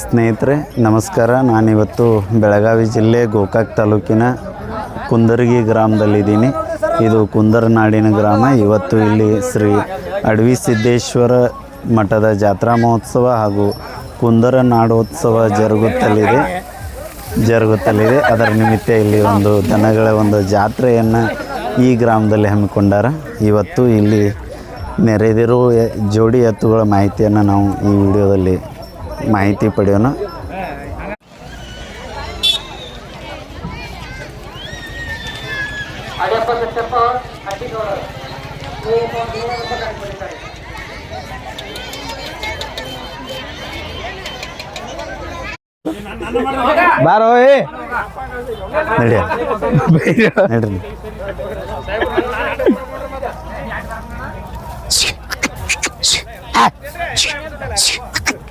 ಸ್ನೇಹಿತರೆ, ನಮಸ್ಕಾರ. ನಾನಿವತ್ತು ಬೆಳಗಾವಿ ಜಿಲ್ಲೆ ಗೋಕಾಕ್ ತಾಲೂಕಿನ ಕುಂದರ್ಗಿ ಗ್ರಾಮದಲ್ಲಿದ್ದೀನಿ. ಇದು ಕುಂದರನಾಡಿನ ಗ್ರಾಮ. ಇವತ್ತು ಇಲ್ಲಿ ಶ್ರೀ ಅಡವಿ ಸಿದ್ದೇಶ್ವರ ಮಠದ ಜಾತ್ರಾ ಮಹೋತ್ಸವ ಹಾಗೂ ಕುಂದರ ನಾಡೋತ್ಸವ ಜರುಗುತ್ತಲಿದೆ. ಜರುಗುತ್ತಲಿದೆ. ಅದರ ನಿಮಿತ್ತ ಇಲ್ಲಿ ಒಂದು ದನಗಳ ಒಂದು ಜಾತ್ರೆಯನ್ನು ಈ ಗ್ರಾಮದಲ್ಲಿ ಹಮ್ಮಿಕೊಂಡಾರ. ಇವತ್ತು ಇಲ್ಲಿ ನೆರೆದಿರುವ ಜೋಡಿ ಎತ್ತುಗಳ ಮಾಹಿತಿಯನ್ನು ನಾವು ಈ ವಿಡಿಯೋದಲ್ಲಿ ಮಾಹಿತಿ ಪಡೆಯೋಣ ಬಾರೋ ನಡಿ ನಡ್ರಿ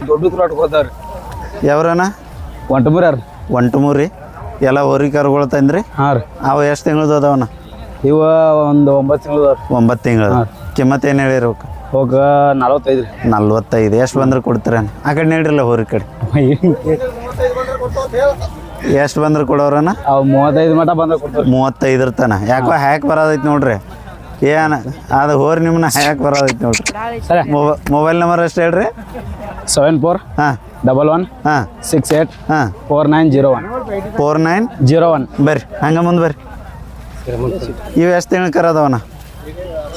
ದೊಡ್ಡ ತ್ರಾಟ್ ಹೋದವ್ರಿ ಯಾವ್ರನ ಯಾರು ಒಂಟಮೂರಿ ಎಲ್ಲ ಹೋರಿ ಕರುಗಳು ತಂದ್ರಿ? ಹಾಂ ರೀ. ಅವು ಎಷ್ಟು ತಿಂಗಳದ ಅದಾವನ ಇವ ಒಂದು ಒಂಬತ್ತು ತಿಂಗಳು ಒಂಬತ್ತು ತಿಂಗಳು ಕಿಮ್ಮತ್ ಏನು ಹೇಳಿರಿ ಅವಕ್ಕೆ? ಹೋಗ ನಲವತ್ತೈದು ನಲ್ವತ್ತೈದು. ಎಷ್ಟು ಬಂದ್ರೆ ಕೊಡ್ತೀರೇನು ಆ ಕಡೆ ನೀಡ್ರಲ್ಲ ಹೋರಿ ಕಡೆ. ರೀ ಎಷ್ಟು ಬಂದ್ರೆ ಕೊಡೋರನ ಅವು ಮೂವತ್ತೈದು ಮಟ ಬಂದ್ರೆ ಕೊಡ್ತಾರೆ. ಮೂವತ್ತೈದರ ತನ. ಯಾಕೋ ಹ್ಯಾಕ್ ಬರೋದೈತೆ ನೋಡ್ರಿ. ಏನ ಅದು ಹೋರಿ ನಿಮ್ಮನ್ನ ಹ್ಯಾಕ್ ಬರೋದೈತೆ ನೋಡ್ರಿ. ಮೊಬೈಲ್ ನಂಬರ್ ಎಷ್ಟು ಹೇಳ್ರಿ? ಸೆವೆನ್ ಫೋರ್ ಹಾಂ. ಡಬಲ್ ಒನ್ ಹಾಂ. ಸಿಕ್ಸ್ ಏಟ್ ಹಾಂ. Four nine zero one. Four nine zero one. ಬರ್ರಿ ಹಂಗೆ ಮುಂದೆ ಬರ್ರಿ. ಇವು ಎಷ್ಟು ತಿಂಗಳು ಕರದವನ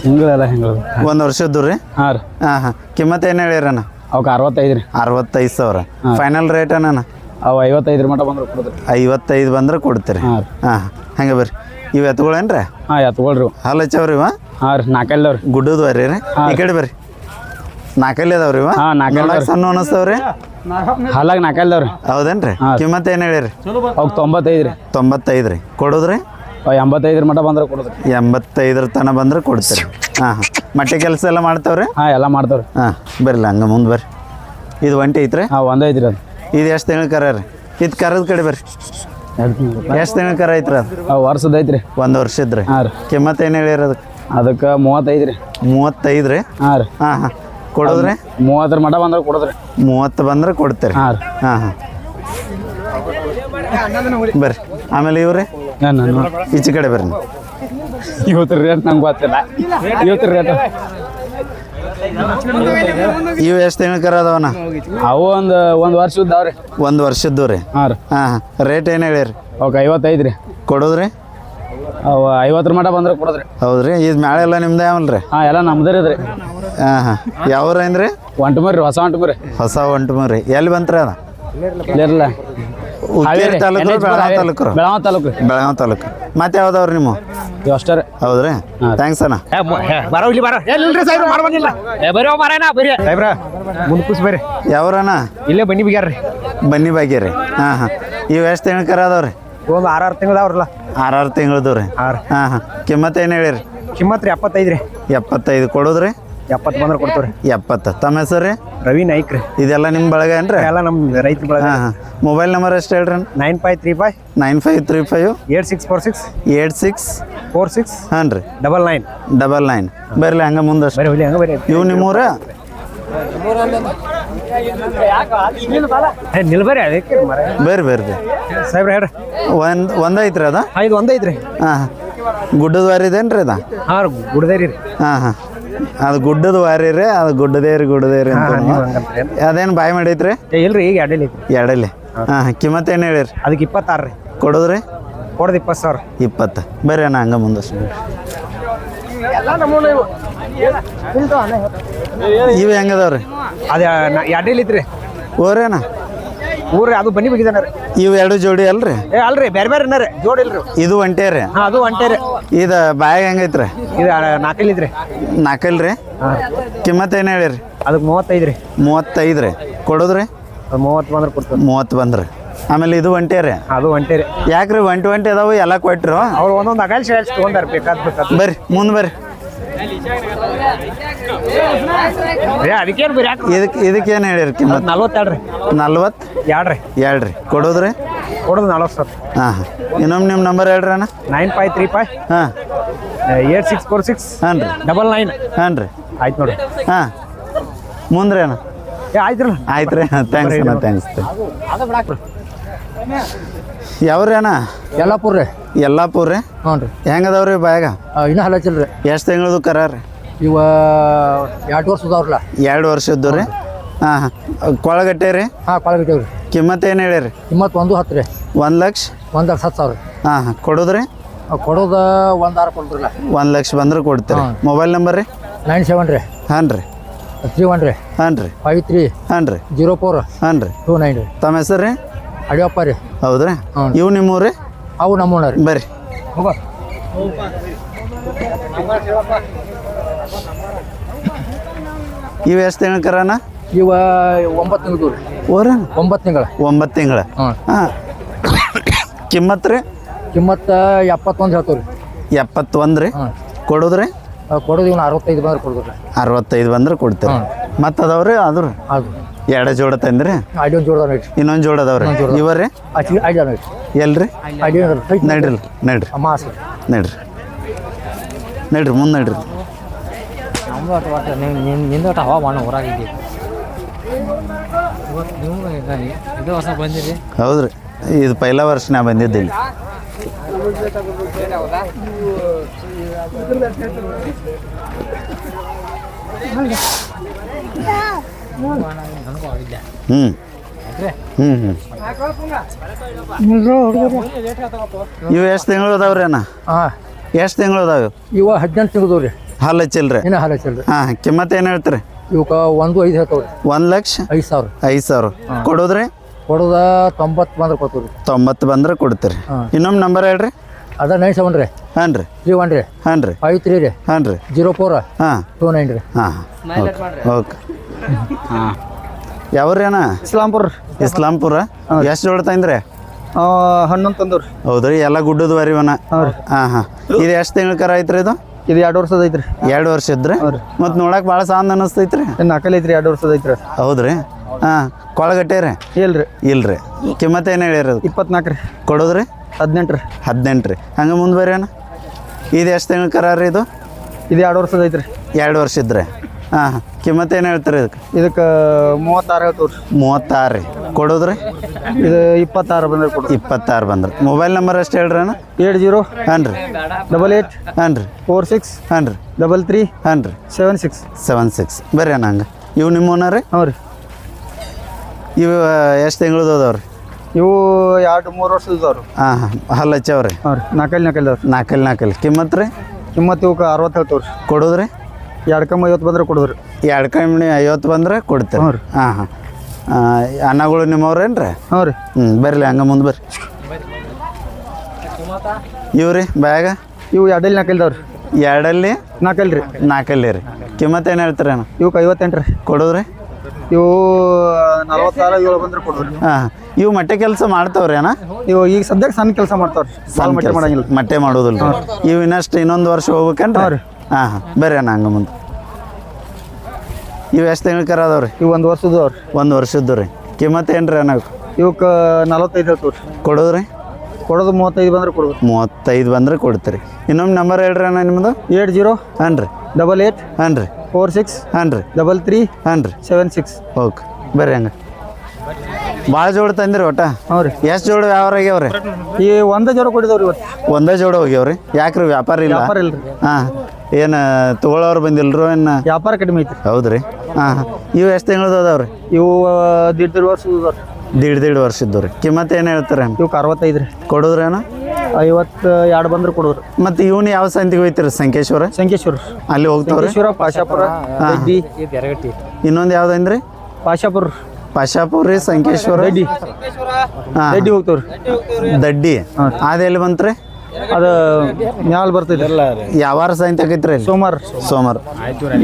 ಹಿಂಗಳೆಲ್ಲ ಹಿಂಗಳು ಒಂದು ವರ್ಷದ್ದು ರೀ ಹಾಂ ರೀ. ಹಾಂ ಹಾಂ. ಕಿಮ್ಮತ್ತು ಏನು ಹೇಳಿರಣ್ಣ? ಅವಕ್ಕೆ ಅರವತ್ತೈದು ರೀ. ಅರವತ್ತೈದು ಸಾವಿರ. ಫೈನಲ್ ರೇಟ್ ಅಣ್ಣ ಅವು ಐವತ್ತೈದು ಮಟ್ಟ ಬಂದ್ರೆ ಕೊಡ್ತೀರಿ. ಐವತ್ತೈದು ಬಂದ್ರೆ ಕೊಡ್ತೀರಿ. ಹಾಂ ಹಾಂ ಹಂಗೆ ಬರ್ರಿ. ಇವು ಎತ್ಕೊಳ್ಳೇನ್ರಿ ಹಾಂ ಎತ್ಕೊಳ್ರಿ ಹಾಲು ಹಚ್ಚವ್ರಿ ಇವ? ಹಾಂ ರೀ ನಾಲ್ಕಲ್ಲವ್ರಿ ಗುಡ್ಡದ ಬರ್ರಿ ರೀ ಈ ಕಡೆ ಬರ್ರಿ. ನಾಲ್ಕಲ್ಲಿ ಅದಾವ್ರಿ ಇವ? ಹಾಂ ನಾಲ್ಕೈದು ನೋಡಕ್ ಸಣ್ಣ ಅನಸ್ತಾವ್ರಿ? ಹಾಲಾಗ ನಾಲ್ಕೈದವ್ರಿ ಹೌದೇನ್ರಿ? ಕಿಮ್ಮತ್ ಏನು ಹೇಳಿರಿ? ಅವಕ್ಕೆ ತೊಂಬತ್ತೈದು ರೀ ತೊಂಬತ್ತೈದು ರೀ ಕೊಡೋದ್ರಿ? ಅವು ಎಂಬತ್ತೈದರ ಮಟ ಬಂದ್ರೆ ಕೊಡ್ತೀರಿ ಎಂಬತ್ತೈದರ ತನ ಬಂದ್ರೆ ಕೊಡ್ತೀರಿ. ಹಾಂ ಹಾಂ. ಮಟ್ಟೆ ಕೆಲಸ ಎಲ್ಲ ಮಾಡ್ತಾವ್ರಿ? ಹಾಂ ಎಲ್ಲ ಮಾಡ್ತಾವ್ರಿ. ಹಾಂ ಬರ್ಲಿ ಹಂಗೆ ಮುಂದೆ ಬರ್ರಿ. ಇದು ಒಂಟಿ ಐತ್ರಿ? ಹಾ ಒಂದೇ ಐತ್ರಿ ಅದು. ಇದು ಎಷ್ಟು ತಿಂಗಳು ಕರ ರೀ? ಇದು ಕರದ ಕಡೆ ಬರ್ರಿ. ಎಷ್ಟು ತಿಂಗಳು ಕರ ಐತ್ರಿ ಅದು? ಅವು ವರ್ಷದ ಐತ್ರಿ. ಒಂದು ವರ್ಷದ ರೀ. ಹಾಂ ರೀ. ಕಿಮ್ಮತ್ ಏನು ಹೇಳಿರಿ ಅದಕ್ಕೆ ಅದಕ್ಕೆ ಮೂವತ್ತೈದು ರೀ ಮೂವತ್ತೈದು ರೀ ಹಾಂ ರೀ. ಹಾಂ ಹಾಂ. ಕೊಡೋದ್ರಿ? ಮೂವತ್ತರ ಮಟ ಬಂದ್ರೆ ಕೊಡೋದ್ರಿ. ಮೂವತ್ತು ಬಂದ್ರೆ ಕೊಡ್ತೀರಿ. ಹಾಂ ರೀ. ಹಾಂ ಹಾಂ. ಬರ್ರಿ. ಆಮೇಲೆ ಇವ್ರಿ? ಈಚೆ ಕಡೆ ಬರ್ರಿ. ಇವತ್ತು ರೇಟ್ ನಂಗೆ ಗೊತ್ತಿಲ್ಲ. ಇವತ್ತು ರೇಟ್ ಇವು ಎಷ್ಟು ದಿನ ಕರ ಅದಾವನ ಅವು ಒಂದು ಒಂದು ವರ್ಷ ಇದ್ದಾವ್ರಿ ಒಂದು ವರ್ಷದ್ದು ರೀ. ಹಾಂ ರೀ. ಹಾಂ ರೇಟ್ ಏನು ಹೇಳಿರಿ? ಅವಕ್ಕೆ ಐವತ್ತೈದು ರೀ. ಕೊಡೋದ್ರಿ? ಅವು ಐವತ್ತರ ಮಟ ಬಂದ್ರೆ ಕೊಡದ್ರಿ ಹೌದ್ರಿ? ಇದು ಮ್ಯಾಳೆ ಎಲ್ಲ ನಿಮ್ದೇ ಅವಲ್ರಿ ಹಾ ಹಾಂ ಎಲ್ಲ ನಮ್ದೇ ಇದ್ರಿ. ಹಾಂ ಹಾಂ. ಯಾವ ಅಂದ್ರಿ ಒಂಟು ಮರಿ ಹೊಸ ಒಂಟು ಮರಿ. ಹೊಸ ಒಂಟು ಮರಿ. ಎಲ್ಲಿ ಬಂತ್ರಿ ಅದ? ಇಲ್ಲಿರಲ್ಲ ಉಕ್ಕೇರಿ ತಾಲೂಕು ಬೆಳಗಾವಿ ತಾಲೂಕು ಬೆಳಗಾವಿ ತಾಲೂಕು ರೀ ಬೆಳಗಾವಿ ತಾಲೂಕು. ಮತ್ತೆ ಯಾವ್ದವ್ರಿ ನಿಮ್ಮ? ಇವು ಅಷ್ಟೇ ರೀ. ಹೌದ್ರಿ? ಥ್ಯಾಂಕ್ಸ್ ಅಣ್ಣ. ಬರೋ ಇಲ್ಲಿ ಬರೋ. ಎಲ್ಲಿಲ್ರಿ ಸಾಹೇಬ್ರ ಮಾಡ್ಬಂದಿಲ್ಲ ಏ ಬರೋ ಮಾರೇನ ಬರೀ. ಸಾಹೇಬ್ರ ಮುಂದ್ಕೂಸ್ ಬರ್ರಿ. ಯಾವ್ರಣ್ಣ? ಇಲ್ಲೇ ಬನ್ನಿ ಬಿಗ್ಯಾರ್ರಿ. ಬನ್ನಿ ಬಾಗ್ಯರಿ ಹಾಂ ಹಾಂ. ಇವು ಎಷ್ಟು ತಿಂಗಳು ಕರ ಅದಾವ್ರಿ? ಒಂದು ಆರು ಆರು ತಿಂಗಳವ್ರಲ್ಲ ಆರಾರು ತಿಂಗಳದು ರೀ ಆರು. ಹಾಂ ಹಾಂ. ಕಿಮ್ಮತ್ತು ಏನು ಹೇಳಿರಿ? ಕಿಮ್ಮತ್ ರೀ ಎಪ್ಪತ್ತೈದು ರೀ. ಎಪ್ಪತ್ತೈದು ಕೊಡೋದ್ರಿ? ಎಪ್ಪತ್ತು ಬಂದ್ರೆ ಕೊಡ್ತೀವಿ ಎಪ್ಪತ್ತು. ತಮ್ಮ ಹೆಸರು ರೀ ರವಿ ನಾಯ್ಕ್ ರೀ. ಇದೆಲ್ಲ ನಿಮ್ಮ ಬಳಗ ಏನ್ರಿ? ಎಲ್ಲ ನಮ್ಮ ರೈತ ಬಳಗ. ಹಾಂ ಹಾಂ. ಮೊಬೈಲ್ ನಂಬರ್ ಎಷ್ಟು ಹೇಳ್ರಿ? Nine five three five. Nine five three five. Eight six four six. Eight six. Four six. ಹಾಂ ರೀ. Double nine. Double nine. ಬರ್ಲಿ ಹಂಗೆ ಮುಂದೆ ಬರೀ ಹುಲಿ ಹಂಗೆ ಬರೀ ಇವು ನಿಮ್ಮೂರ? ನಿಲ್ಬರಿ ಅದಕ್ಕೆ ಸಾಹೇಬ್ರ ಹೇಳ್ರಿ. ಒಂದು ಒಂದೈತ್ರಿ ಅದ? ಒಂದೇ ಐತ್ರಿ. ಹಾಂ ಹಾಂ. ಗುಡ್ಡದ ವಾರಿ ಇದೇನ್ರಿ ಅದ? ಹಾಂ ಗುಡ್ದೇರಿ ರೀ. ಹಾಂ ಹಾಂ. ಅದು ಗುಡ್ಡದ ವಾರಿ ರೀ ಅದು ಗುಡ್ಡದೇರಿ ಗುಡ್ಡದೇರಿ ಅಂತ? ಅದೇನು ಬಾಯಿ ಮಾಡೈತ್ರಿ? ಇಲ್ರಿ ಈಗ ಎರಡಲ್ಲಿ ಐತ್ರಿ. ಎರಡಲ್ಲಿ. ಹಾಂ ಹಾಂ. ಕಿಮ್ಮತ್ತು ಏನು ಹೇಳಿರಿ? ಅದಕ್ಕೆ ಇಪ್ಪತ್ತಾರು ರೀ. ಕೊಡೋದ್ರಿ? ಕೊಡೋದು ಇಪ್ಪತ್ತು ಸಾವಿರ. ಇಪ್ಪತ್ತು. ಬರ್ರಿ ಅಣ್ಣ ಹಂಗೆ ಇವು. ಇವು ಹೆಂಗದವ್ರಿ? ಅದು ಎರಡಲ್ಲಿ ಐತ್ರಿ ಓರೇನ ಊರ್ರಿ ಅದು ಬನ್ನಿ ಬಿಗಿದಾನ ರೀ. ಇವು ಎರಡು ಜೋಡಿ ಅಲ್ರಿ? ಏ ಅಲ್ರಿ ಬೇರೆ ಬೇರೆ ಏನಾರ ಜೋಡಿ ಇಲ್ರಿ ಇದು ಒಂಟೆ ರೀ? ಹಾಂ ಅದು ಒಂಟೆ ರೀ. ಇದು ಬಾಯಾಗ ಹೆಂಗೈತ್ರಿ ಇದು ನಾಲ್ಕೈಲಿ ಐತ್ರಿ ನಾಲ್ಕೈಲ್ ರೀ? ಹಾಂ. ಕಿಮ್ಮತ್ತು ಏನು ಹೇಳಿರಿ? ಅದಕ್ಕೆ ಮೂವತ್ತೈದು ರೀ. ಮೂವತ್ತೈದು ರೀ. ಕೊಡೋದ್ರಿ? ಮೂವತ್ತು ಬಂದ್ರೆ ಕೊಡ್ತಾರೆ ಮೂವತ್ತು ಬಂದ್ರಿ. ಆಮೇಲೆ ಇದು ಒಂಟೆ ರೀ? ಅದು ಒಂಟೆ ರೀ. ಯಾಕ್ರಿ ಒಂಟಿ ಒಂಟಿ ಅದಾವು ಎಲ್ಲ ಕೊಟ್ಟರು ಅವ್ರು ಒಂದೊಂದು ಅಗಲ್ ಶೇರ್ಸ್ ತೊಗೊಂಡಾರ ಬೇಕಾದ ಬೇಕಾದ್. ಬರ್ರಿ ಮುಂದೆ ಬರ್ರಿ. ಅದಕ್ಕೇನು ಬರೀ ಇದಕ್ಕೆ ಇದಕ್ಕೆ ಏನು ಹೇಳಿರಿ ಕಿಮ್ಮತ್ತು ನಲ್ವತ್ತೆರಡು ರೀ ನಲ್ವತ್ತು? ಎರಡು ರೀ ಎರಡು ರೀ ಕೊಡೋದ್ರಿ? ಕೊಡೋದು ನಲ್ವತ್ತು ಸರ್. ಹಾಂ ಹಾಂ. ಇನ್ನೊಮ್ಮೆ ನಿಮ್ಮ ನಂಬರ್ ಹೇಳ್ರಿ ಅಣ್ಣ. Nine five three five. ಹಾಂ. Eight six four six. ಹಾಂ ರೀ. Double nine. ಹಾಂ ರೀ. ಆಯ್ತು ನೋಡಿ ಹಾಂ. ಮುಂದ್ರಿ ಅಣ್ಣ. ಏ ರೀ ಆಯ್ತು ರೀ ಥ್ಯಾಂಕ್ಸ್ ಅಣ್ಣ ಥ್ಯಾಂಕ್ಸ್ ಯಾವ್ರಿ ಅಣ್ಣ? ಯಲ್ಲಾಪುರ ರೀ ಯಲ್ಲಾಪುರ ರೀ ಹ್ಞೂ ರೀ. ಹೆಂಗದವ್ರಿ ಬಾಯಾಗ? ಇನ್ನೂ ಹಲಚಿಲ್ಲ ರೀ ಎಷ್ಟು ತಿಂಗಳದು ಕರ ರೀ ಇವ ಎರಡು ವರ್ಷ ಇದಾವ್ರಲ್ಲ ಎರಡು ವರ್ಷದ್ದು ರೀ? ಹಾಂ ಹಾಂ. ಕೊಳಗಟ್ಟೆ ರೀ? ಹಾಂ ಕೊಳಗಟ್ಟೆ ರೀ. ಕಿಮ್ಮತ್ ಏನು ಹೇಳಿರಿ? ಕಿಮ್ಮತ್ ಒಂದು ಹತ್ತು ರೀ. ಒಂದು ಲಕ್ಷ? ಒಂದು ಲಕ್ಷ ಹತ್ತು ಸಾವಿರ. ಹಾಂ ಹಾಂ. ಕೊಡೋದ್ರಿ? ರೀ ಕೊಡೋದು ಒಂದು ಆರು ಕೊಡ್ತಿರಲ್ಲ ಒಂದು ಲಕ್ಷ ಬಂದ್ರೆ ಕೊಡ್ತೀರಿ. ಮೊಬೈಲ್ ನಂಬರ್ ರೀ? ನೈನ್ ಸೆವೆನ್ ರೀ. ಹಾಂ ರೀ. ತ್ರೀ ಒನ್ ರೀ. ಹಾಂ ರೀ. ಫೈವ್ ತ್ರೀ ಹಾಂ ರೀ. ಜೀರೋ ಫೋರ್ ಹಾಂ ರೀ. ಟೂ ನೈನ್ ರೀ. ತಮ್ಮ ಹೆಸರು ರೀ? ಅಡಿಯಪ್ಪ ರೀ. ಹೌದ್ರಿ. ಇವು ನಿಮ್ಮೂರು ರೀ? ಅವು ನಮ್ಮೂಣ ರೀ. ಬರ್ರಿ. ಹೋಗ. ಇವು ಎಷ್ಟು ತಿಂಗಳ ಕರನ? ಇವ ಒಂಬತ್ತು ತಿಂಗಳು ರೀ ಓರ ಒಂಬತ್ತು ತಿಂಗಳ. ಒಂಬತ್ತು ತಿಂಗಳ. ಹಾಂ. ಕಿಮ್ಮತ್ತು ರೀ? ಕಿಮ್ಮತ್ತು ಎಪ್ಪತ್ತೊಂದು ಹೇಳ್ತೀವಿ ರೀ? ಎಪ್ಪತ್ತೊಂದು ರೀ? ಕೊಡೋದ್ರಿ ಕೊಡೋದು ಇವ್ನು ಅರವತ್ತೈದು ಬಂದ್ರೆ ಕೊಡೋದು ರೀ. ಅರವತ್ತೈದು ಬಂದ್ರೆ ಕೊಡ್ತೀವಿ ಮತ್ತು ಅದಾವ್ರಿ ರೀ? ಅದು ಎರಡು ಜೋಡ ತಂದ್ರಿ ಐದು ಜೋಡ ಇನ್ನೊಂದು ಜೋಡ ಅದಾವ್ರಿ ಇವರೇ ಅಚ್ಚಿ ಎಲ್ರಿ ನಡ್ರಿ. ನಡ್ರಿ. ನಡ್ರಿ. ನಡ್ರಿ ಮುಂದೆ ನಡ್ರಿ. ನಮ್ದು ಒಟ್ಟು ಒಟ್ಟು ನೀವು ನಿಂದ ಒಟ್ಟು ಹವಾಮಾನ ಇವತ್ತು ನೀವು ಇದು ವರ್ಷ ಬಂದಿರಿ ಹೌದ್ರಿ. ಇದು ಪೈಲ ವರ್ಷ ನಾ ಬಂದಿದ್ದಿಲ್ಲ ಹ್ಞೂ ಹ್ಞೂ ಹ್ಞೂ ಇವು ಎಷ್ಟು ತಿಂಗಳು ಅದಾವ್ರಿ ಅಣ್ಣ? ಹಾಂ. ಎಷ್ಟು ತಿಂಗಳು ಅದಾವೆ ಇವ? ಹದಿನೆಂಟು ತಿಂಗಳು ರೀ. ಹಲ್ಲ ಹಚ್ಚಿಲ್ರಿ? ಇನ್ನು ಹಾಲು ಹಚ್ಚಲ್ರಿ? ಹಾಂ ಕಿಮ್ಮತ್ ಏನು ಹೇಳ್ತೀರಿ? ಇವಕ್ಕೆ ಒಂದು ಐದು ಹೇಳ್ತಾವ್ರಿ. ಒಂದು ಲಕ್ಷ? ಐದು ಸಾವಿರ. ಐದು ಸಾವಿರ. ಕೊಡೋದ್ರಿ? ಕೊಡೋದ ತೊಂಬತ್ತು ಬಂದ್ರೆ ಕೊಡ್ತೀವಿ ರೀ ತೊಂಬತ್ತು ಬಂದ್ರೆ ಕೊಡ್ತೀರಿ. ಹಾಂ. ಇನ್ನೊಮ್ಮೆ ನಂಬರ್ ಹೇಳ್ರಿ? ಅದ ನೈನ್ ಸೆವೆನ್ ರೀ. ಹಾಂ ರೀ ತ್ರೀ ಒನ್ ರೀ. ಹಾಂ ರೀ ಫೈವ್ ತ್ರೀ ರೀ. ಹಾಂ ರೀ ಜೀರೋ ಫೋರ್ ಹಾಂ. ಟೂ ನೈನ್ ರೀ. ಹಾಂ ಓಕೆ. ಹಾಂ. ಯಾವ್ರಿ ಅಣ್ಣ? ಇಸ್ಲಾಂಪುರ. ಇಸ್ಲಾಂಪುರ? ಎಷ್ಟು ಜೋಡ ತಂದ್ರಿ? ಹನ್ನೊಂದು ತಂದವ್ರಿ ಹೌದ್ರಿ ಎಲ್ಲ ಗುಡ್ಡದ ವರಿವನ ಹಾಂ ಹಾಂ. ಇದು ಎಷ್ಟು ತಿಂಗಳ ಕರ ಐತ್ರಿ ಇದು? ಇದು ಎರಡು ವರ್ಷದ ಐತ್ರಿ. ಎರಡು ವರ್ಷ ಇದ್ರಿ? ಮತ್ತು ನೋಡಕ್ಕೆ ಭಾಳ ಸಾಂದ್ ಅನ್ನಿಸ್ತೈತ್ರಿ ನಕಲ್ ಐತ್ರಿ ಎರಡು ವರ್ಷದ ಐತ್ರಿ. ಹೌದ್ರಿ? ಹಾಂ ಕೊಳಗಟ್ಟೆ ರೀ? ಇಲ್ರಿ. ಇಲ್ರಿ. ಕಿಮ್ಮತ್ ಏನು ಹೇಳಿರಿ ಅದು? ಇಪ್ಪತ್ನಾಲ್ಕು ರೀ. ಕೊಡೋದ್ರಿ? ಹದಿನೆಂಟು ರೀ. ಹದಿನೆಂಟು ರೀ. ಹಂಗೆ ಮುಂದೆ ಬರ್ರಿ ಅಣ್ಣ. ಇದು ಎಷ್ಟು ತಿಂಗಳು ಕರಾರಿ ಇದು? ಇದು ಎರಡು ವರ್ಷದ ಐತ್ರಿ. ಎರಡು ವರ್ಷ ಇದ್ರಿ. ಹಾಂ ಹಾಂ. ಕಿಮ್ಮತ್ತು ಏನು ಹೇಳ್ತೀರಿ ಇದಕ್ಕೆ? ಇದಕ್ಕೆ ಮೂವತ್ತಾರು ಹೇಳ್ತೀವಿ ರೀ. ಮೂವತ್ತಾರು ರೀ. ಕೊಡೋದ್ರಿ? ಇದು ಇಪ್ಪತ್ತಾರು ಬಂದ್ರೆ ಕೊಡು. ಇಪ್ಪತ್ತಾರು ಬಂದ್ರೆ. ಮೊಬೈಲ್ ನಂಬರ್ ಅಷ್ಟು ಹೇಳ್ರಿ ಅಣ್ಣ? ಏಟ್ ಜೀರೋ ಹಾಂ ರೀ ಡಬಲ್ ಏಟ್ ಹಾಂ ರೀ ಫೋರ್ ಸಿಕ್ಸ್ ಹಾಂ ರೀ ಡಬಲ್ ತ್ರೀ ಹಾನ್ ರೀ ಸೆವೆನ್ ಸಿಕ್ಸ್ ಸೆವೆನ್ ಸಿಕ್ಸ್. ಬರ್ರಿ ಅಣ್ಣ ಹಂಗೆ. ಇವು ನಿಮ್ಮ ರೀ? ಹ್ಞೂ ರೀ. ಇವು ಎಷ್ಟು ತಿಂಗಳದ್ದು ಅದಾವ್ರಿ? ಇವು ಎರಡು ಮೂರು ವರ್ಷದ ಇದಾವ್ರಿ ಹಾಂ ಹಾಂ. ಹಲ್ಲು ಹಚ್ಚವ್ರಿ? ಹಾಂ ರೀ. ನಾಲ್ಕಲ್ಲಿ ನಾಲ್ಕಲ್ಲಿ ಅವ್ರು ನಾಲ್ಕಲ್ಲಿ ನಾಲ್ಕಲ್ಲಿ ಕಿಮ್ಮತ್ತು ರೀ? ಕಿಮ್ಮತ್ತು ಇವಕ್ಕೆ ಅರವತ್ತು ಹೇಳ್ತೀವಿ ರೀ. ಕೊಡೋದ್ರಿ? ಎರಡು ಕಮ್ಮಿ ಐವತ್ತು ಬಂದ್ರೆ ಕೊಡೋದ್ರಿ. ಎರಡು ಕಮ್ಮಿ ಐವತ್ತು ಬಂದ್ರೆ ಕೊಡ್ತೇವೆ ಹ್ಞೂ ರೀ. ಹಾಂ ಹಾಂ. ಅನ್ನಗಳು ನಿಮ್ಮವ್ರೇನು ರೀ ಹ್ಞೂ ರೀ. ಹ್ಞೂ ಬರ್ಲಿ ಹಂಗೆ ಮುಂದೆ ಬರ್ರಿ. ಇವು ರೀ ಬ್ಯಾಗ? ಇವು ಎರಡಲ್ಲಿ ನಾಲ್ಕಲ್ಲಿ ಇದಾವ್ರಿ ಎರಡಲ್ಲಿ? ನಾಲ್ಕಲ್ಲಿ ರೀ. ನಾಲ್ಕಲ್ಲಿ ರೀ. ಕಿಮ್ಮತ್ತು ಏನು ಹೇಳ್ತಾರೆ ಅಣ್ಣ ಇವಕ್ಕೆ ಐವತ್ತೆಂಟು ರೀ. ಕೊಡೋದ್ರಿ? ಇವು ನಲ್ವತ್ತಾರು ಏಳು ಬಂದ್ರೆ ಕೊಡೋದ್ರಿ. ಹಾಂ ಇವು ಮಟ್ಟೆ ಕೆಲಸ ಮಾಡ್ತಾವ್ರಿ ಅಣ್ಣ ಇವು ಈಗ ಸದ್ಯಕ್ಕೆ ಸಣ್ಣ ಕೆಲಸ ಮಾಡ್ತಾವ್ರಿ. ಸಾಲ ಮೊಟ್ಟೆ ಮಾಡಂಗಿಲ್ಲ. ಮೊಟ್ಟೆ ಮಾಡೋದಿಲ್ಲ ಇವು ಇನ್ನಷ್ಟು ಇನ್ನೊಂದು ವರ್ಷ ಹೋಗ್ಬೇಕನ್ರಿ? ಹಾಂ ರೀ. ಹಾಂ ಹಾಂ. ಬರ್ರಿ ಅಣ್ಣ ಹಂಗೆ ಮುಂದೆ. ಇವು ಎಷ್ಟು ತಿಂಗಳ ಕರೋದವ್ ರೀ ಇವು ಒಂದು ವರ್ಷದ ಅವ್ರಿ. ಒಂದು ವರ್ಷದ್ದು ರೀ. ಕಿಮ್ಮತ್ತು ಏನು ರೀ ಅಣ್ಣ ಇವಕ್ಕೆ ನಲವತ್ತೈದು ಹೇಳ್ತೀವಿ ರೀ? ಕೊಡೋದ್ರಿ ಕೊಡೋದು ಮೂವತ್ತೈದು ಬಂದ್ರೆ ಕೊಡೋದು ಮೂವತ್ತೈದು ಬಂದ್ರೆ ಕೊಡ್ತೀರಿ. ಇನ್ನೊಮ್ಮೆ ನಂಬರ್ ಹೇಳ್ರಿ ಅಣ್ಣ ನಿಮ್ಮದು ಏಟ್ ಜೀರೋ ಹಾಂ ರೀ ಡಬಲ್ ಏಟ್ ಹಾಂ ರೀ ಫೋರ್ ಸಿಕ್ಸ್ ಹಾಂ ರೀ ಡಬಲ್ ತ್ರೀ ಹಾಂ ರೀ ಸೆವೆನ್ ಸಿಕ್ಸ್. ಓಕೆ. ಬರ್ರಿ ಹಂಗೆ. ಭಾಳ ಜೋಡ ತಂದಿರಿ ಒಟ್ಟ? ಹ್ಞೂ ರೀ. ಎಷ್ಟು ಜೋಡ ವ್ಯವಹಾರ ಆಗ್ಯಾವ್ರಿ? ಈ ಒಂದೇ ಜೋಡ ಕೊಟ್ಟಿದವ್ರಿ ಇವತ್ತು. ಒಂದೇ ಜೋಡ ಹೋಗ್ಯಾವ್ರಿ? ಯಾಕ್ರಿ ವ್ಯಾಪಾರ ಇಲ್ಲ? ವ್ಯಾಪಾರ ಇಲ್ರಿ. ಹಾಂ. ಏನು ತೊಗೊಳೋರು ಬಂದಿಲ್ರು ಏನು? ವ್ಯಾಪಾರ ಕಡಿಮೆ ಐತಿ ಹೌದ್ರಿ. ಹಾಂ. ಹಾಂ ಇವು ಎಷ್ಟು ತಿಂಗಳದ್ದು ಅದಾವ್ರಿ? ಇವು ದೀಡ್ ದೀಡ್ ವರ್ಷ ದೀಡ್ ದೀಡ್ ವರ್ಷದ್ದು ರೀ ಕಿಮ್ಮತ್ತು ಏನು ಹೇಳ್ತಾರೆ ಇವಕ್ಕೆ ಅರವತ್ತೈದು ರೀ. ಕೊಡೋದ್ರೇನ? ಐವತ್ತು ಎರಡು ಬಂದ್ರೆ ಕೊಡೋದ್ರಿ. ಮತ್ತು ಇವನು ಯಾವ ಸಂತಿಗೆ ಹೋಯ್ತಿರಿ? ಸಂಕೇಶ್ವರ? ಸಂಕೇಶ್ವರ. ಅಲ್ಲಿ ಹೋಗ್ತಾವ್ರಿ? ಪಾಶಾಪುರ ಇನ್ನೊಂದು ಇನ್ನೊಂದು ಯಾವ್ದಂದ್ರಿ ಪಾಶಾಪುರ. ಪಾಶಾಪುರ ರೀ ಸಂಕೇಶ್ವರ? ದಡ್ಡಿ. ಹಾಂ. ದಡ್ಡಿ ಹೋಗ್ತಾವ್ರಿ. ದಡ್ಡಿ. ಅದೆಲ್ಲಿ ಬಂತ್ರಿ? ಅದು ಮ್ಯಾಲ ಬರ್ತೈತಿ ಯಾವಾರ ಸಂತೆ ಆಗೈತ್ರಿ ಸೋಮವಾರ. ಸೋಮವಾರ.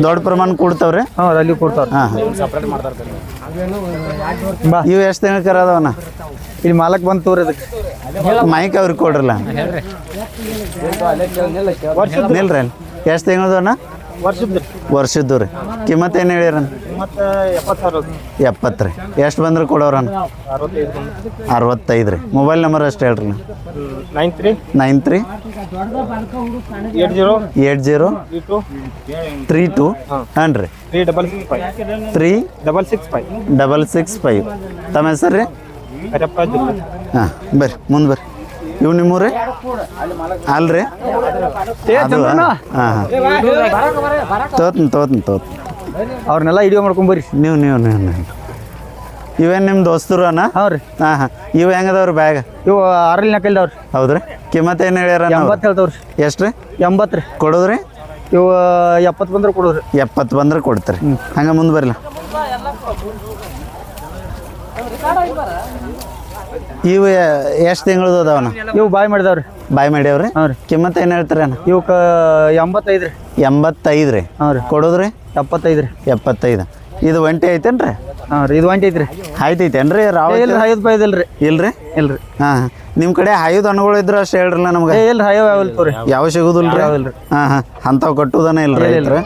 ದೊಡ್ಡ ಪ್ರಮಾಣ ಕೊಡ್ತಾವ್ರಿ? ಹಾಂ ಅಲ್ಲಿ ಕೊಡ್ತಾರ ಹಾಂ. ಬಾ. ಇವು ಎಷ್ಟು ತಿಂಗಳ ಕರಾದವನ ಅದಾವನ ಇಲ್ಲಿ ಮಾಲಕ್ ಬಂದು ತೋರಿ ಅದಕ್ಕೆ ಮೈಕ್ ಅವ್ರಿಗೆ ಕೊಡ್ರಲ್ಲ. ನಿಲ್ರಿ ಅಲ್ಲಿ. ಎಷ್ಟು ತಿಂಗಳದವನ ವರ್ಷದ ವರ್ಷದ್ದು ರೀ. ಕಿಮ್ಮತ್ತು ಏನು ಹೇಳಿರ ಮತ್ತು ಎಪ್ಪತ್ತು ಸಾವಿರ ಎಪ್ಪತ್ತು ರೀ. ಎಷ್ಟು ಬಂದ್ರೆ ಕೊಡೋರಣ್ಣ? ಅರವತ್ತೈದು. ಅರವತ್ತೈದು ರೀ. ಮೊಬೈಲ್ ನಂಬರ್ ಅಷ್ಟು ಹೇಳ್ರಿ nine three nine three eight zero eight zero three two ಹಾಂ. ರೀ. Three double six five three double six five double six five ತಮ್ಮ ಹೆಸರು ರೀ? ಹಾಂ ಬರ್ರಿ ಮುಂದೆ ಬರ್ರಿ. ಇವು ನಿಮ್ಮೂರಿ ಅಲ್ರಿ? ಅದು ಹಾಂ ಹಾಂ. ತೋತ್ನ ತೋತ್ನ ತೋತ್ ಅವ್ರನ್ನೆಲ್ಲ ವಿಡಿಯೋ ಮಾಡ್ಕೊಂಬರ್ರಿ. ನೀವು ನೀವು ನೀವು ನೀವು. ಇವೇನು ನಿಮ್ಮ ದೋಸ್ತರು ಅಣ್ಣ ಹಾಂ ರೀ. ಹಾಂ ಹಾಂ. ಇವು ಹೆಂಗದವ್ರಿ ಬ್ಯಾಗ? ಇವು ಆರಲ್ಲಿ ನಕಲ್ದವ್ರಿ. ಹೌದ್ರಿ. ಕಿಮ್ಮತ್ ಏನು ಹೇಳ್ಯಾರ ಎಂಬತ್ತು ಹೇಳ್ತಾವ್ರಿ. ಎಷ್ಟು ರೀ ಎಂಬತ್ತು ರೀ. ಕೊಡೋದ್ರಿ? ಇವು ಎಪ್ಪತ್ತು ಬಂದ್ರೆ ಕೊಡೋದ್ರಿ. ಎಪ್ಪತ್ತು ಬಂದ್ರೆ ಕೊಡ್ತಾರೆ. ಹಂಗೆ ಮುಂದೆ ಬರಲ್ಲ ಇವು ಎಷ್ಟು ತಿಂಗಳದು ಅದಾವಣ್ಣ ಇವು ಬಾಯ್ ಮಾಡಿದವ್ರಿ. ಬಾಯ್ ಮಾಡ್ಯಾವ್ರಿ ಹಾಂ ರೀ. ಕಿಮ್ಮತ್ ಏನು ಹೇಳ್ತೀರಿ ಅಣ್ಣ? ಇವಕ್ಕೆ ಎಂಬತ್ತೈದು ರೀ. ಎಂಬತ್ತೈದು ರೀ. ಹಾಂ ರೀ. ಕೊಡೋದ್ರಿ? ಎಪ್ಪತ್ತೈದು ರೀ. ಎಪ್ಪತ್ತೈದು. ಇದು ಒಂಟಿ ಐತೇನು ರೀ ಹಾಂ ರೀ ಇದು ಒಂಟಿ ಐತ್ರಿ. ಆಯ್ತೈತೇನು ಐತೇನ್ರಿ ರಾವ್ ಇಲ್ಲ ಐದು ರೂಪಾಯಿ ಇದಿಲ್ರಿ ಇಲ್ರಿ. ಇಲ್ರಿ? ಹಾಂ ನಿಮ್ಮ ಕಡೆ ಹಾಯುದು ಹಣ್ಣುಗಳು ಇದ್ರೆ ಅಷ್ಟೇ ಹೇಳ್ರಲ್ಲ ನಮ್ಗೆ. ಇಲ್ರಿ ಇಲ್ಲ ಹಾಯವ್ ಯಾವಲ್ ತೋರಿ ಯಾವ ಸಿಗುದಿಲ್ಲ ರೀ ಯಾವಿಲ್ರಿ. ಹಾಂ ಹಾಂ. ಅಂಥವು ಕಟ್ಟುದನೇ ಇಲ್ರಿ ಇಲ್ರಿ.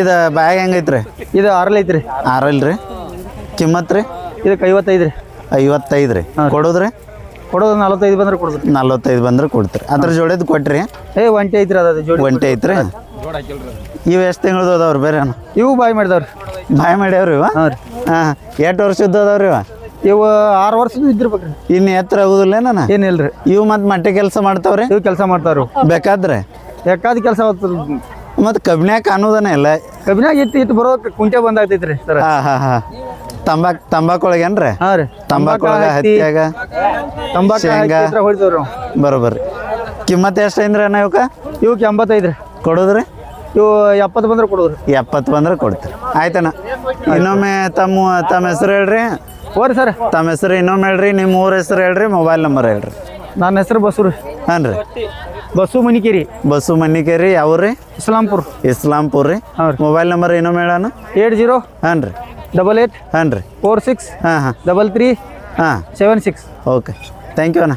ಇದು ಬ್ಯಾಗ್ ಹೆಂಗೈತ್ರಿ? ಇದು ಆರಲ್ ಐತ್ರಿ. ಆರಲ್ ರೀ ಕಿಮ್ಮತ್ ರೀ? ಇದಕ್ಕೆ ಐವತ್ತೈದು ರೀ. ಐವತ್ತೈದು ರೀ. ಕೊಡೋದ್ರಿ? ಕೊಡೋದು ನಲವತ್ತೈದು ಬಂದ್ರೆ ಕೊಡೋದ್ರಿ ನಲ್ವತ್ತೈದು ಬಂದ್ರೆ ಕೊಡ್ತೀರಿ. ಅದ್ರ ಜೋಡಿದ್ ಕೊಟ್ರಿ? ಏ ಒಂಟಿ ಐತ್ರಿ ಅದ ಜೋಡಿ ಒಂಟಿ ಐತ್ರಿ? ಇವು ಎಷ್ಟು ತಿಂಗಳದ್ದು ಅದಾವ್ರಿ ಬೇರೆ? ಅಣ್ಣ ಇವು ಬಾಯ್ ಮಾಡಿದವ್ರಿ. ಬಾಯ್ ಮಾಡ್ಯಾವ್ರಿ ಇವ? ಹಾಂ ರೀ. ಹಾಂ ಎಷ್ಟು ವರ್ಷದ್ದು ಅದಾವ್ರಿ ಇವ? ಇವು ಆರು ವರ್ಷದ ಇದ್ದಿರ್ಬೇಕ್ರಿ. ಇನ್ನು ಎತ್ತರ ಆಗುದಿಲ್ಲ ನಾನು ಏನಿಲ್ರಿ. ಇವು ಮತ್ತೆ ಮಟ್ಟೆ ಕೆಲಸ ಮಾಡ್ತಾವ್ರಿ? ಇವು ಕೆಲಸ ಮಾಡ್ತಾವ್ರಿ ಬೇಕಾದ್ರೆ? ಬೇಕಾದ ಕೆಲಸ ಮತ್ತೆ ಕಬ್ನ್ಯಾಗ ಅನ್ನೋದನ್ನ ಇಲ್ಲ. ಕಬ್ಬಿನ್ಯಾಗ ಇತ್ತು ಇತ್ತು ಬರೋ ಕುಂಟೆ ಬಂದಾಗ್ತೈತ್ರಿ ಸರ್. ಹಾಂ ಹಾಂ ಹಾಂ. ತಂಬಾಕ್ ತಂಬಾಕೊಳಗೇನ್ರಿ ಹಾಂ ರೀ. ಒಳಗ ಹತ್ತಿಯಾಗ ತಂಬಾಕು ಶೇಂಗಾ. ಹೊಡಿತೇವ್ರಿ ನಾವು ಬರೋಬ್ಬರಿ ಕಿಮ್ಮತ್ ಎಷ್ಟು ಐಂದ್ರಿ ಅಣ್ಣ ಇವಕ್ಕೆ? ಇವಕ್ಕೆ ಎಂಬತ್ತೈದು ರೀ ಕೊಡೋದ್ರಿ? ಇವು ಎಪ್ಪತ್ತು ಬಂದ್ರೆ ಕೊಡೋದ್ರಿ. ಎಪ್ಪತ್ತು ಬಂದ್ರೆ ಕೊಡ್ತೀರಿ. ಆಯ್ತಣ್ಣ. ಇನ್ನೊಮ್ಮೆ ತಮ್ಮ ತಮ್ಮ ಹೆಸರು ಹೇಳ್ರಿ. ಹೋರಿ ಸರ್. ತಮ್ಮ ಹೆಸರು ಇನ್ನೊಮ್ಮೆ ಹೇಳ್ರಿ ನಿಮ್ಮ ಊರ ಹೆಸರು ಹೇಳ್ರಿ ಮೊಬೈಲ್ ನಂಬರ್ ಹೇಳ್ರಿ. ನನ್ನ ಹೆಸರು ಬಸ್ಸು ರೀ. ಹಾಂ ರೀ ಬಸ್ಸು ಮನಿಕೇರಿ. ಬಸ್ಸು ಮನಿಕೇರಿ ಯಾವ್ರಿ? ಇಸ್ಲಾಂಪುರ್. ಇಸ್ಲಾಂಪುರ್ ರೀ. ಹಾಂ ರೀ. ಮೊಬೈಲ್ ನಂಬರ್ ಇನ್ನೊಮ್ಮೆ ಹೇಳೋಣ ಏಟ್ ಜೀರೋ. ಹಾಂ ರೀ ಡಬಲ್ ಏಟ್ ಹಾಂ ರೀ. ಫೋರ್ ಸಿಕ್ಸ್ ಹಾಂ ಹಾಂ ಡಬಲ್ ತ್ರೀ ಹಾಂ seven six okay thank you ಅಣ್ಣ.